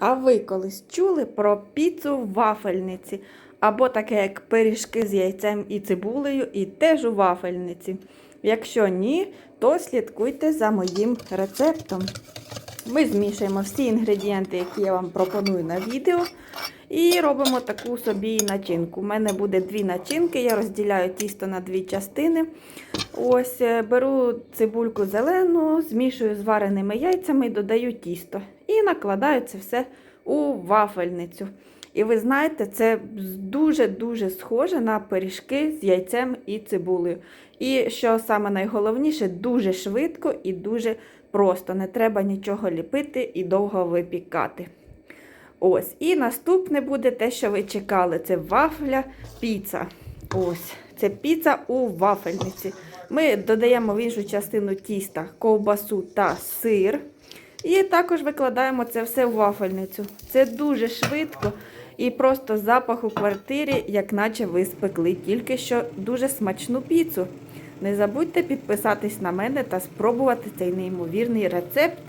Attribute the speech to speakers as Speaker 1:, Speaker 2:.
Speaker 1: А ви колись чули про піцу в вафельниці? Або таке, як пиріжки з яйцем і цибулею, і теж у вафельниці. Якщо ні, то слідкуйте за моїм рецептом. Ми змішуємо всі інгредієнти, які я вам пропоную на відео, і робимо таку собі начинку. У мене буде дві начинки, я розділяю тісто на дві частини. Ось е, беру цибульку зелену, змішую з вареними яйцями додаю тісто. І накладаю це все у вафельницю. І ви знаєте, це дуже-дуже схоже на пиріжки з яйцем і цибулею. І що саме найголовніше, дуже швидко і дуже просто. Не треба нічого ліпити і довго випікати. Ось. І наступне буде те, що ви чекали. Це вафля піца. Ось. Це піца у вафельниці. Ми додаємо в іншу частину тіста ковбасу та сир. І також викладаємо це все в вафельницю. Це дуже швидко і просто запах у квартирі, як наче ви спекли тільки що дуже смачну піцу. Не забудьте підписатись на мене та спробувати цей неймовірний рецепт.